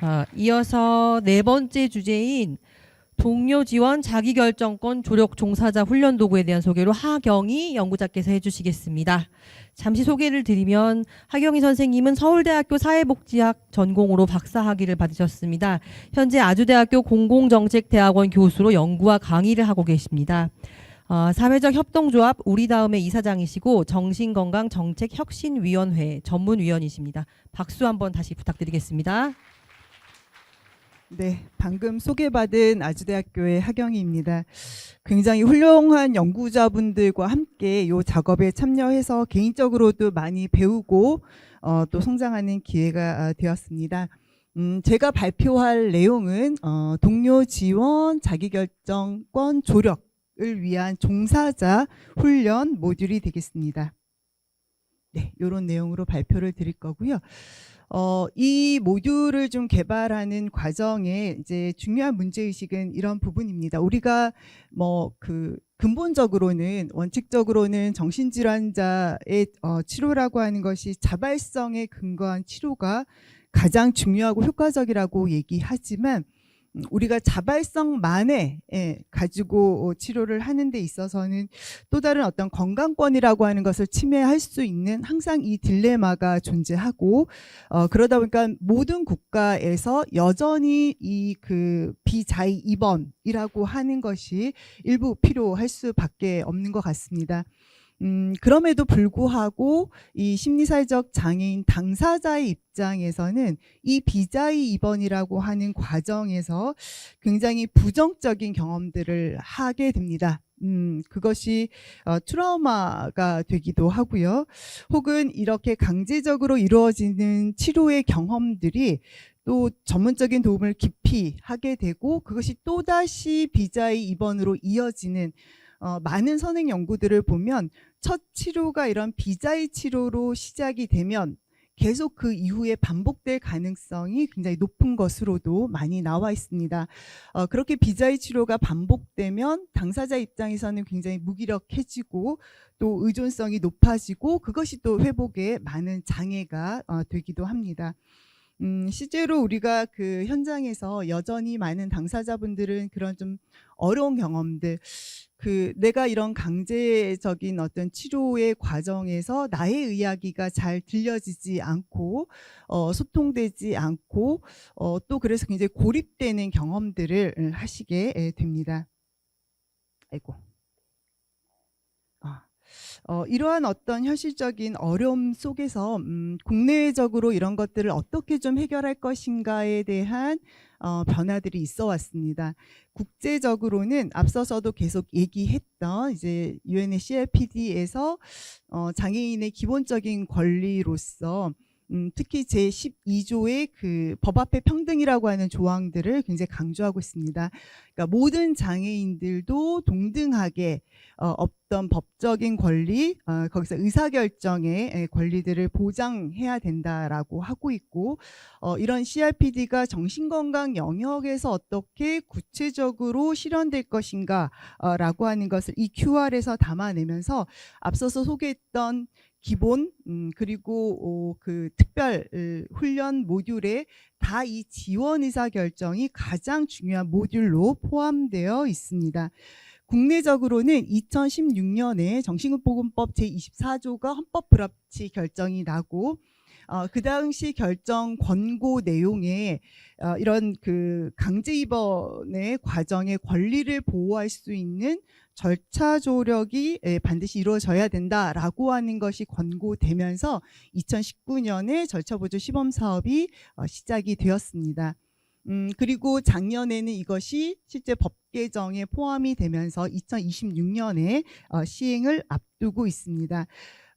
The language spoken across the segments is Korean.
아, 이어서 네 번째 주제인 동료 지원 자기결정권 조력 종사자 훈련 도구에 대한 소개로 하경희 연구자께서 해주시겠습니다. 잠시 소개를 드리면 하경희 선생님은 서울대학교 사회복지학 전공으로 박사학위를 받으셨습니다. 현재 아주대학교 공공정책대학원 교수로 연구와 강의를 하고 계십니다. 어, 사회적 협동조합 우리 다음의 이사장이시고 정신건강정책혁신위원회 전문위원이십니다. 박수 한번 다시 부탁드리겠습니다. 네, 방금 소개받은 아주대학교의 하경희입니다. 굉장히 훌륭한 연구자분들과 함께 이 작업에 참여해서 개인적으로도 많이 배우고 어, 또 성장하는 기회가 아, 되었습니다. 음, 제가 발표할 내용은 어, 동료 지원 자기결정권 조력을 위한 종사자 훈련 모듈이 되겠습니다. 네, 이런 내용으로 발표를 드릴 거고요. 어, 이 모듈을 좀 개발하는 과정에 이제 중요한 문제의식은 이런 부분입니다. 우리가 뭐 그 근본적으로는 원칙적으로는 정신질환자의 어, 치료라고 하는 것이 자발성에 근거한 치료가 가장 중요하고 효과적이라고 얘기하지만 음, 우리가 자발성만에 예, 가지고 어, 치료를 하는 데 있어서는 또 다른 어떤 건강권이라고 하는 것을 침해할 수 있는 항상 이 딜레마가 존재하고 어, 그러다 보니까 모든 국가에서 여전히 이 그 비자의 입원이라고 하는 것이 일부 필요할 수밖에 없는 것 같습니다. 음, 그럼에도 불구하고 이 심리사회적 장애인 당사자의 입장에서는 이 비자의 입원이라고 하는 과정에서 굉장히 부정적인 경험들을 하게 됩니다. 음, 그것이 어, 트라우마가 되기도 하고요. 혹은 이렇게 강제적으로 이루어지는 치료의 경험들이 또 전문적인 도움을 깊이 하게 되고 그것이 또다시 비자의 입원으로 이어지는 어, 많은 선행 연구들을 보면 첫 치료가 이런 비자의 치료로 시작이 되면 계속 그 이후에 반복될 가능성이 굉장히 높은 것으로도 많이 나와 있습니다. 어, 그렇게 비자의 치료가 반복되면 당사자 입장에서는 굉장히 무기력해지고 또 의존성이 높아지고 그것이 또 회복에 많은 장애가 어, 되기도 합니다. 음, 실제로 우리가 그 현장에서 여전히 많은 당사자분들은 그런 좀 어려운 경험들, 그 내가 이런 강제적인 어떤 치료의 과정에서 나의 이야기가 잘 들려지지 않고 어, 소통되지 않고 어, 또 그래서 굉장히 고립되는 경험들을 음, 하시게 에, 됩니다. 아이고. 아. 어, 이러한 어떤 현실적인 어려움 속에서 음, 국내적으로 이런 것들을 어떻게 좀 해결할 것인가에 대한 어, 변화들이 있어 왔습니다. 국제적으로는 앞서서도 계속 얘기했던 이제 유엔의 CRPD에서 어, 장애인의 기본적인 권리로서 음, 특히 제 12조의 그 법 앞에 평등이라고 하는 조항들을 굉장히 강조하고 있습니다. 그러니까 모든 장애인들도 동등하게 어, 어떤 법적인 권리, 어, 거기서 의사결정의 에, 권리들을 보장해야 된다라고 하고 있고, 어, 이런 CRPD가 정신건강 영역에서 어떻게 구체적으로 실현될 것인가라고 하는 것을 이 QR에서 담아내면서 앞서서 소개했던 기본 음, 그리고 어, 그 특별 으, 훈련 모듈에 다 이 지원 의사 결정이 가장 중요한 모듈로 포함되어 있습니다. 국내적으로는 2016년에 정신보건법 제24조가 헌법 불합치 결정이 나고 어, 그 당시 결정 권고 내용에 어, 이런 그 강제 입원의 과정의 권리를 보호할 수 있는 절차 조력이 예, 반드시 이루어져야 된다라고 하는 것이 권고되면서 2019년에 절차 보조 시범 사업이 어, 시작이 되었습니다. 음, 그리고 작년에는 이것이 실제 법 개정에 포함이 되면서 2026년에 어, 시행을 앞두고 있습니다.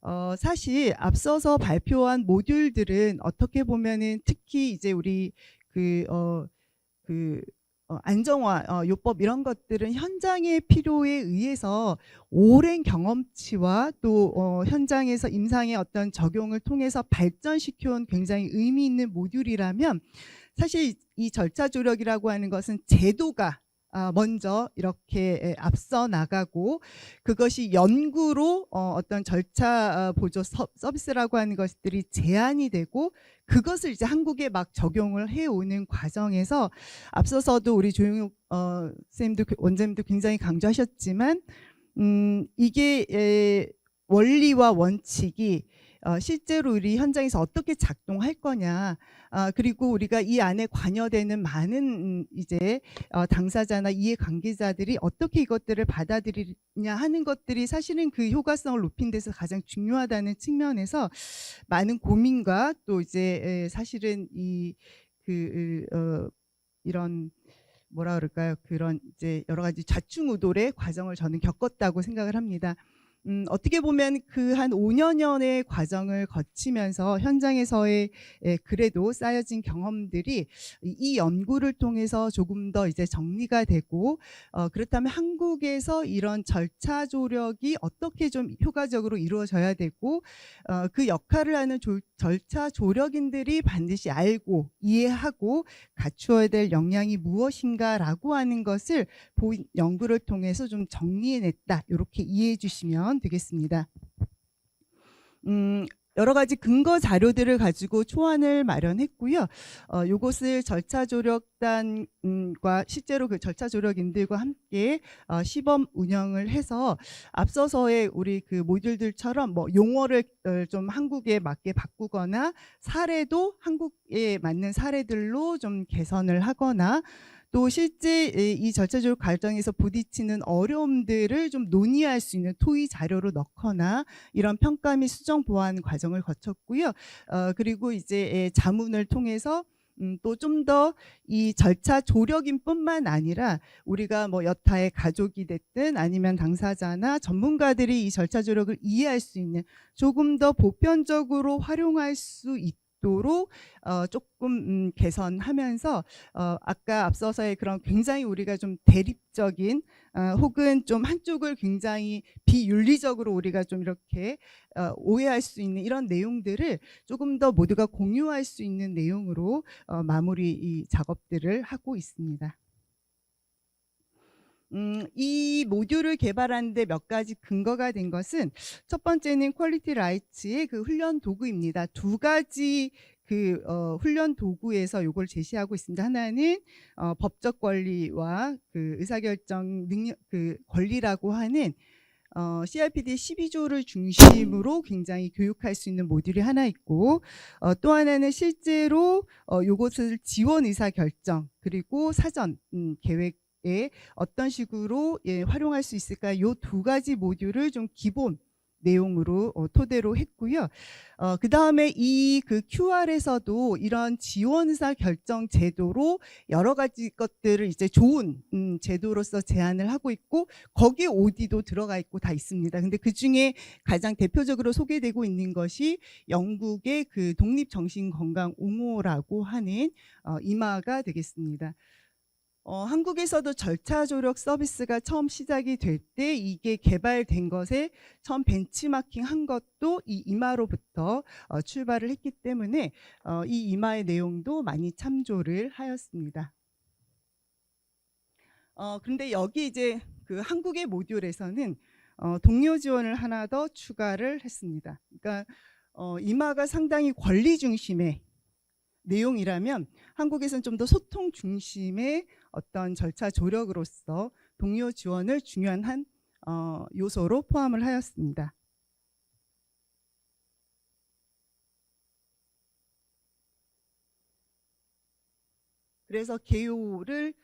어, 사실 앞서서 발표한 모듈들은 어떻게 보면은 특히 이제 우리 그, 어, 그, 어, 안정화, 어, 요법 이런 것들은 현장의 필요에 의해서 오랜 경험치와 또 어, 현장에서 임상의 어떤 적용을 통해서 발전시켜온 굉장히 의미 있는 모듈이라면 사실 이 절차 조력이라고 하는 것은 제도가 아, 먼저 이렇게 에, 앞서 나가고 그것이 연구로 어, 어떤 절차 어, 보조 서, 서비스라고 하는 것들이 제한이 되고 그것을 이제 한국에 막 적용을 해오는 과정에서 앞서서도 우리 조용욱 어, 쌤도 원장님도 굉장히 강조하셨지만 음, 이게 에, 원리와 원칙이 어, 실제로 우리 현장에서 어떻게 작동할 거냐, 아, 그리고 우리가 이 안에 관여되는 많은 음, 이제 어, 당사자나 이해 관계자들이 어떻게 이것들을 받아들이냐 하는 것들이 사실은 그 효과성을 높인 데서 가장 중요하다는 측면에서 많은 고민과 또 이제 에, 사실은 이 그 어, 이런 뭐라 그럴까요? 그런 이제 여러 가지 좌충우돌의 과정을 저는 겪었다고 생각을 합니다. 음, 어떻게 보면 그 한 5년여의 과정을 거치면서 현장에서의 예, 그래도 쌓여진 경험들이 이- 이 연구를 통해서 조금 더 이제 정리가 되고 어, 그렇다면 한국에서 이런 절차 조력이 어떻게 좀 효과적으로 이루어져야 되고 어, 그 역할을 하는 조- 절차 조력인들이 반드시 알고 이해하고 갖추어야 될 역량이 무엇인가라고 하는 것을 보 연구를 통해서 좀 정리해냈다 이렇게 이해해 주시면 되겠습니다. 음, 여러 가지 근거 자료들을 가지고 초안을 마련했고요. 어, 요것을 절차 조력단과 실제로 그 절차 조력 인들과 함께 어, 시범 운영을 해서 앞서서의 우리 그 모듈들처럼 뭐 용어를 어, 좀 한국에 맞게 바꾸거나 사례도 한국에 맞는 사례들로 좀 개선을 하거나 또 실제 이- 이 절차 조력 과정에서 부딪히는 어려움들을 좀 논의할 수 있는 토의 자료로 넣거나 이런 평가 및 수정 보완 과정을 거쳤고요. 어, 그리고 이제 예, 자문을 통해서 음, 또 좀 더 이 절차 조력인 뿐만 아니라 우리가 뭐 여타의 가족이 됐든 아니면 당사자나 전문가들이 이 절차 조력을 이해할 수 있는 조금 더 보편적으로 활용할 수 있 도록 어, 조금 음, 개선하면서 어, 아까 앞서서의 그런 굉장히 우리가 좀 대립적인 어, 혹은 좀 한쪽을 굉장히 비윤리적으로 우리가 좀 이렇게 어, 오해할 수 있는 이런 내용들을 조금 더 모두가 공유할 수 있는 내용으로 어, 마무리 이 작업들을 하고 있습니다. 음, 이 모듈을 개발하는데 몇 가지 근거가 된 것은 첫 번째는 퀄리티 라이츠의 그 훈련 도구입니다. 두 가지 그 어, 훈련 도구에서 이걸 제시하고 있습니다. 하나는 어, 법적 권리와 그 의사결정 능력 그 권리라고 하는 어, CRPD 12조를 중심으로 굉장히 교육할 수 있는 모듈이 하나 있고 어, 또 하나는 실제로 어, 요것을 지원 의사 결정 그리고 사전 음, 계획 에 어떤 식으로 예, 활용할 수 있을까 요 두 가지 모듈을 좀 기본 내용으로 어, 토대로 했고요. 어, 그 다음에 이 그 QR에서도 이런 지원 의사 결정 제도로 여러 가지 것들을 이제 좋은 음, 제도로서 제안을 하고 있고 거기에 OD도 들어가 있고 다 있습니다. 근데 그 중에 가장 대표적으로 소개되고 있는 것이 영국의 그 독립 정신 건강 옹호라고 하는 어, 이마가 되겠습니다. 어, 한국에서도 절차 조력 서비스가 처음 시작이 될 때 이게 개발된 것에 처음 벤치마킹 한 것도 이 이마로부터 어, 출발을 했기 때문에 어, 이 이마의 내용도 많이 참조를 하였습니다. 어, 그런데 여기 이제 그 한국의 모듈에서는 어, 동료 지원을 하나 더 추가를 했습니다. 그러니까 어, 이마가 상당히 권리 중심의 내용이라면 한국에서는 좀 더 소통 중심의 어떤 절차 조력으로서 동료 지원을 중요한 한 어, 요소로 포함을 하였습니다. 그래서 개요를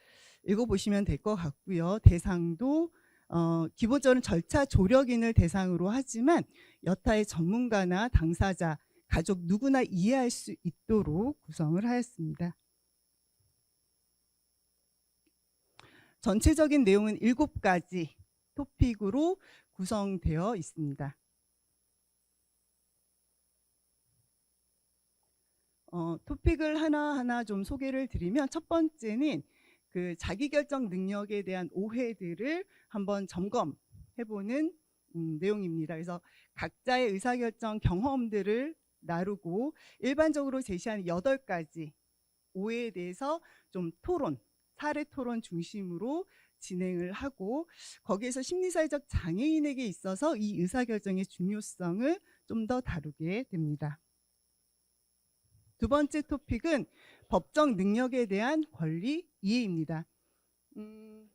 읽어보시면 될 것 같고요. 대상도 어, 기본적으로 절차 조력인을 대상으로 하지만 여타의 전문가나 당사자, 가족 누구나 이해할 수 있도록 구성을 하였습니다. 전체적인 내용은 일곱 가지 토픽으로 구성되어 있습니다. 어, 토픽을 하나하나 좀 소개를 드리면 첫 번째는 그 자기결정 능력에 대한 오해들을 한번 점검해보는 음, 내용입니다. 그래서 각자의 의사결정 경험들을 나누고 일반적으로 제시하는 여덟 가지 오해에 대해서 좀 토론, 사례 토론 중심으로 진행을 하고 거기에서 심리사회적 장애인에게 있어서 이 의사결정의 중요성을 좀 더 다루게 됩니다. 두 번째 토픽은 법적 능력에 대한 권리 이해입니다. 음,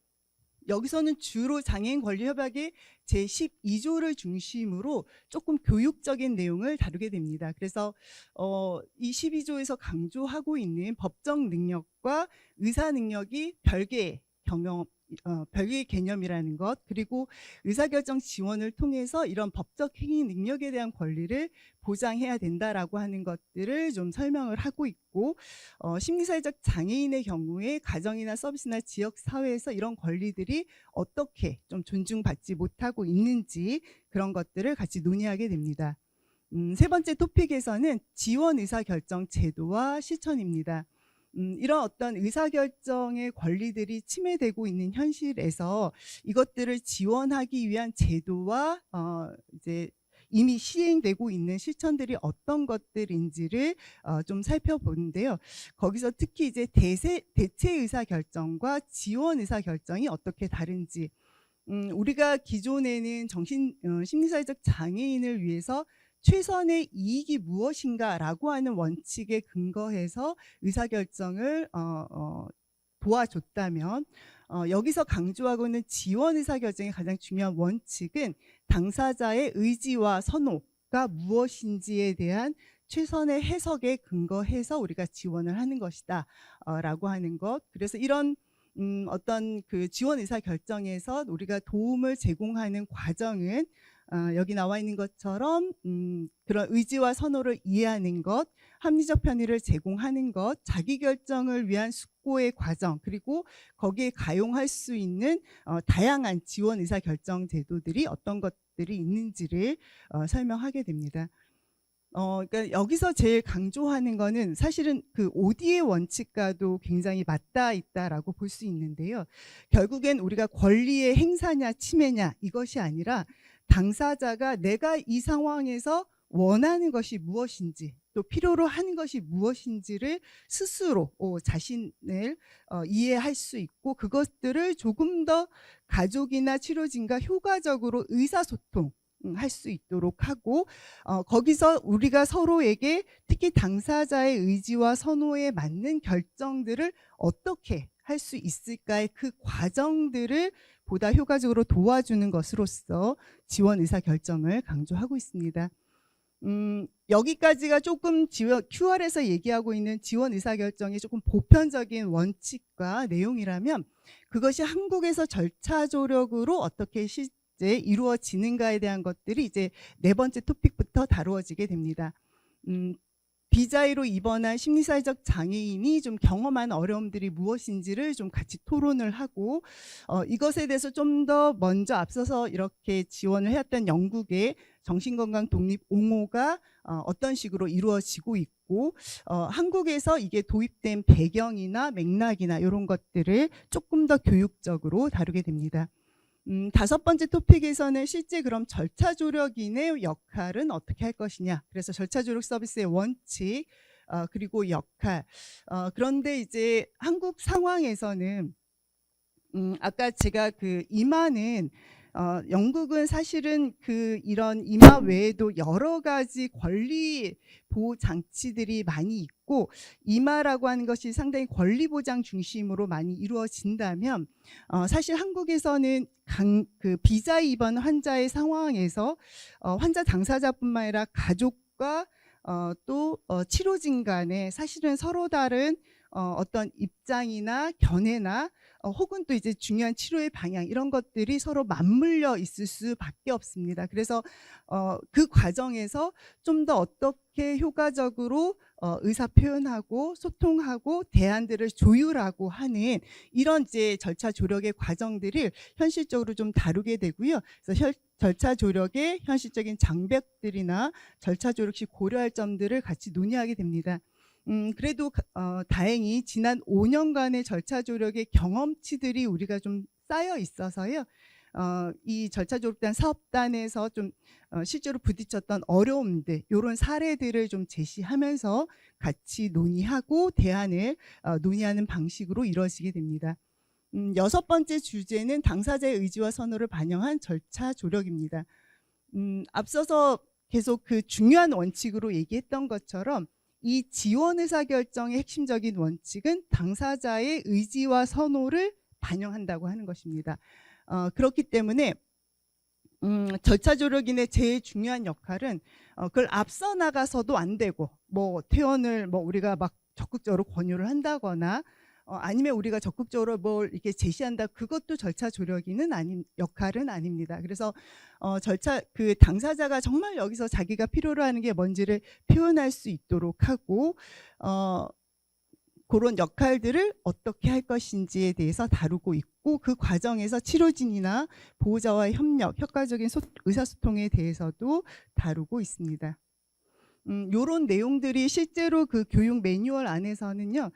여기서는 주로 장애인 권리 협약의 제 12조를 중심으로 조금 교육적인 내용을 다루게 됩니다. 그래서 어, 이 12조에서 강조하고 있는 법적 능력과 의사 능력이 별개의 경험 어, 별개의 개념이라는 것 그리고 의사결정 지원을 통해서 이런 법적 행위 능력에 대한 권리를 보장해야 된다라고 하는 것들을 좀 설명을 하고 있고 어, 심리사회적 장애인의 경우에 가정이나 서비스나 지역 사회에서 이런 권리들이 어떻게 좀 존중받지 못하고 있는지 그런 것들을 같이 논의하게 됩니다. 음, 세 번째 토픽에서는 지원 의사 결정 제도와 실천입니다. 음, 이런 어떤 의사결정의 권리들이 침해되고 있는 현실에서 이것들을 지원하기 위한 제도와 어, 이제 이미 시행되고 있는 실천들이 어떤 것들인지를 어, 좀 살펴보는데요. 거기서 특히 이제 대세, 대체 의사 결정과 지원 의사 결정이 어떻게 다른지, 음, 우리가 기존에는 정신 어, 심리사회적 장애인을 위해서 최선의 이익이 무엇인가라고 하는 원칙에 근거해서 의사결정을 어, 어, 도와줬다면 어, 여기서 강조하고 있는 지원 의사결정의 가장 중요한 원칙은 당사자의 의지와 선호가 무엇인지에 대한 최선의 해석에 근거해서 우리가 지원을 하는 것이다 어, 라고 하는 것. 그래서 이런 음, 어떤 그 지원 의사 결정에서 우리가 도움을 제공하는 과정은 어, 여기 나와 있는 것처럼 음, 그런 의지와 선호를 이해하는 것, 합리적 편의를 제공하는 것, 자기 결정을 위한 숙고의 과정, 그리고 거기에 가용할 수 있는 어, 다양한 지원 의사 결정 제도들이 어떤 것들이 있는지를 어, 설명하게 됩니다. 어, 그러니까 여기서 제일 강조하는 거는 사실은 그 오디의 원칙과도 굉장히 맞닿아 있다라고 볼 수 있는데요. 결국엔 우리가 권리의 행사냐 침해냐 이것이 아니라 당사자가 내가 이 상황에서 원하는 것이 무엇인지 또 필요로 하는 것이 무엇인지를 스스로 어, 자신을 어, 이해할 수 있고 그것들을 조금 더 가족이나 치료진과 효과적으로 의사소통 음, 할수 있도록 하고 어, 거기서 우리가 서로에게 특히 당사자의 의지와 선호에 맞는 결정들을 어떻게 할 수 있을까의 그 과정들을 보다 효과적으로 도와주는 것으로서 지원 의사 결정을 강조하고 있습니다. 음, 여기까지가 조금 지원, QR에서 얘기하고 있는 지원 의사 결정의 조금 보편적인 원칙과 내용이라면 그것이 한국에서 절차 조력으로 어떻게 실제 이루어지는가에 대한 것들이 이제 네 번째 토픽부터 다루어지게 됩니다. 음, 비자의로 입원한 심리사회적 장애인이 좀 경험한 어려움들이 무엇인지를 좀 같이 토론을 하고 어, 이것에 대해서 좀 더 먼저 앞서서 이렇게 지원을 해왔던 영국의 정신건강 독립 옹호가 어, 어떤 식으로 이루어지고 있고 어, 한국에서 이게 도입된 배경이나 맥락이나 이런 것들을 조금 더 교육적으로 다루게 됩니다. 음, 다섯 번째 토픽에서는 실제 그럼 절차 조력인의 역할은 어떻게 할 것이냐. 그래서 절차 조력 서비스의 원칙, 어, 그리고 역할. 어, 그런데 이제 한국 상황에서는 음, 아까 제가 그 이마는 어, 영국은 사실은 그 이런 이마 외에도 여러 가지 권리 보호 장치들이 많이 있고 이마라고 하는 것이 상당히 권리 보장 중심으로 많이 이루어진다면 어, 사실 한국에서는 강, 그 비자 입원 환자의 상황에서 어, 환자 당사자뿐만 아니라 가족과 어, 또 어, 치료진 간에 사실은 서로 다른 어, 어떤 입장이나 견해나 어, 혹은 또 이제 중요한 치료의 방향 이런 것들이 서로 맞물려 있을 수밖에 없습니다. 그래서 어, 그 과정에서 좀 더 어떻게 효과적으로 어, 의사 표현하고 소통하고 대안들을 조율하고 하는 이런 이제 절차 조력의 과정들을 현실적으로 좀 다루게 되고요. 그래서 혈, 절차 조력의 현실적인 장벽들이나 절차 조력 시 고려할 점들을 같이 논의하게 됩니다. 음, 그래도 어, 다행히 지난 5년간의 절차 조력의 경험치들이 우리가 좀 쌓여 있어서요. 어, 이 절차 조력단 사업단에서 좀 어, 실제로 부딪혔던 어려움들 이런 사례들을 좀 제시하면서 같이 논의하고 대안을 어, 논의하는 방식으로 이루어지게 됩니다. 음, 여섯 번째 주제는 당사자의 의지와 선호를 반영한 절차 조력입니다. 음, 앞서서 계속 그 중요한 원칙으로 얘기했던 것처럼 이 지원 의사 결정의 핵심적인 원칙은 당사자의 의지와 선호를 반영한다고 하는 것입니다. 어, 그렇기 때문에 음, 절차 조력인의 제일 중요한 역할은 어, 그걸 앞서 나가서도 안 되고 뭐 퇴원을 뭐 우리가 막 적극적으로 권유를 한다거나 어, 아니면 우리가 적극적으로 뭘 이렇게 제시한다 그것도 절차 조력인은 아닌 역할은 아닙니다. 그래서 어, 절차 그 당사자가 정말 여기서 자기가 필요로 하는 게 뭔지를 표현할 수 있도록 하고 어, 그런 역할들을 어떻게 할 것인지에 대해서 다루고 있고 그 과정에서 치료진이나 보호자와의 협력, 효과적인 소- 의사소통에 대해서도 다루고 있습니다. 음, 요런 내용들이 실제로 그 교육 매뉴얼 안에서는요,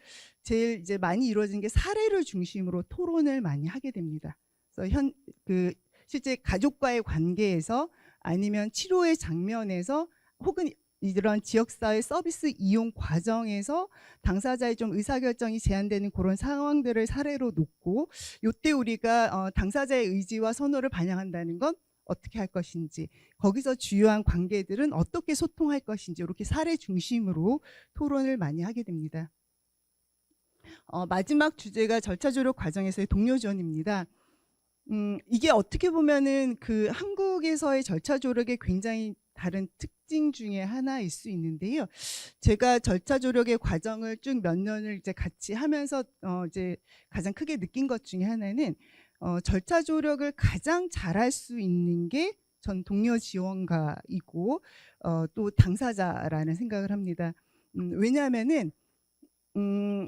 제일 이제 많이 이루어진 게 사례를 중심으로 토론을 많이 하게 됩니다. 그래서 현, 그, 실제 가족과의 관계에서 아니면 치료의 장면에서 혹은 이런 지역사회 서비스 이용 과정에서 당사자의 좀 의사결정이 제한되는 그런 상황들을 사례로 놓고 요때 우리가 어, 당사자의 의지와 선호를 반영한다는 건 어떻게 할 것인지 거기서 주요한 관계들은 어떻게 소통할 것인지 이렇게 사례 중심으로 토론을 많이 하게 됩니다. 어, 마지막 주제가 절차 조력 과정에서의 동료 지원입니다. 음, 이게 어떻게 보면은 그 한국에서의 절차 조력의 굉장히 다른 특징 중에 하나일 수 있는데요. 제가 절차 조력의 과정을 쭉 몇 년을 이제 같이 하면서 어, 이제 가장 크게 느낀 것 중에 하나는 어, 절차 조력을 가장 잘할 수 있는 게 전 동료 지원가이고 어, 또 당사자라는 생각을 합니다. 음, 왜냐하면은 음,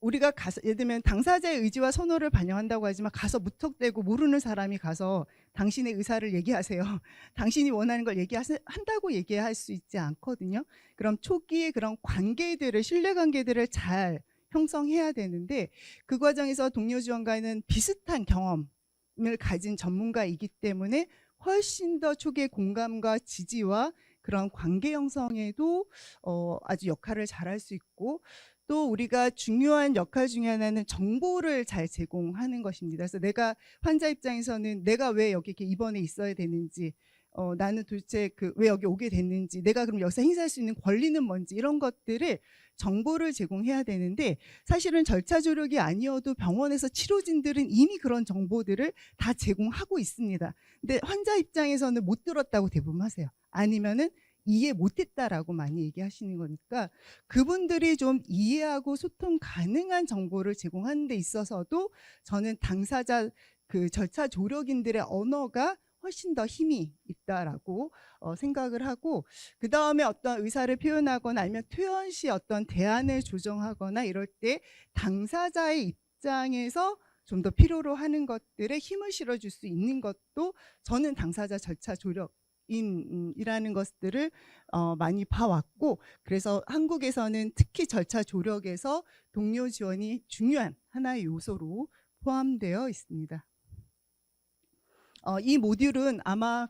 우리가 가서 예를 들면 당사자의 의지와 선호를 반영한다고 하지만 가서 무턱대고 모르는 사람이 가서 당신의 의사를 얘기하세요. 당신이 원하는 걸 얘기한다고 얘기할 수 있지 않거든요. 그럼 초기에 그런 관계들을 신뢰 관계들을 잘 형성해야 되는데 그 과정에서 동료 지원가는 비슷한 경험을 가진 전문가이기 때문에 훨씬 더 초기의 공감과 지지와 그런 관계 형성에도 어, 아주 역할을 잘할 수 있고 또 우리가 중요한 역할 중에 하나는 정보를 잘 제공하는 것입니다. 그래서 내가 환자 입장에서는 내가 왜 여기 이렇게 입원해 있어야 되는지, 어, 나는 도대체 그 왜 여기 오게 됐는지, 내가 그럼 여기서 행사할 수 있는 권리는 뭔지 이런 것들을 정보를 제공해야 되는데 사실은 절차 조력이 아니어도 병원에서 치료진들은 이미 그런 정보들을 다 제공하고 있습니다. 근데 환자 입장에서는 못 들었다고 대부분 하세요. 아니면은 이해 못했다라고 많이 얘기하시는 거니까 그분들이 좀 이해하고 소통 가능한 정보를 제공하는 데 있어서도 저는 당사자 그 절차 조력인들의 언어가 훨씬 더 힘이 있다라고 어, 생각을 하고 그 다음에 어떤 의사를 표현하거나 아니면 퇴원 시 어떤 대안을 조정하거나 이럴 때 당사자의 입장에서 좀 더 필요로 하는 것들에 힘을 실어줄 수 있는 것도 저는 당사자 절차 조력 인이라는 것들을 어, 많이 봐왔고 그래서 한국에서는 특히 절차 조력에서 동료 지원이 중요한 하나의 요소로 포함되어 있습니다. 어, 이 모듈은 아마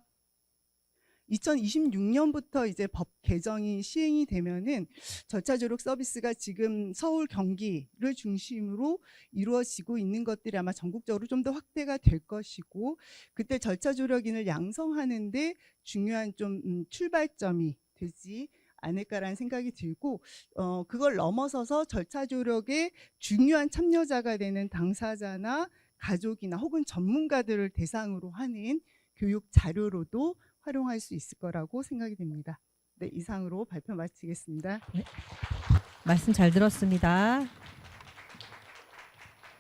2026년부터 이제 법 개정이 시행이 되면은 절차 조력 서비스가 지금 서울 경기를 중심으로 이루어지고 있는 것들이 아마 전국적으로 좀 더 확대가 될 것이고 그때 절차 조력인을 양성하는데 중요한 좀 음, 출발점이 되지 않을까라는 생각이 들고 어 그걸 넘어서서 절차 조력의 중요한 참여자가 되는 당사자나 가족이나 혹은 전문가들을 대상으로 하는 교육 자료로도 활용할 수 있을 거라고 생각이 됩니다. 네, 이상으로 발표 마치겠습니다. 말씀 잘 들었습니다.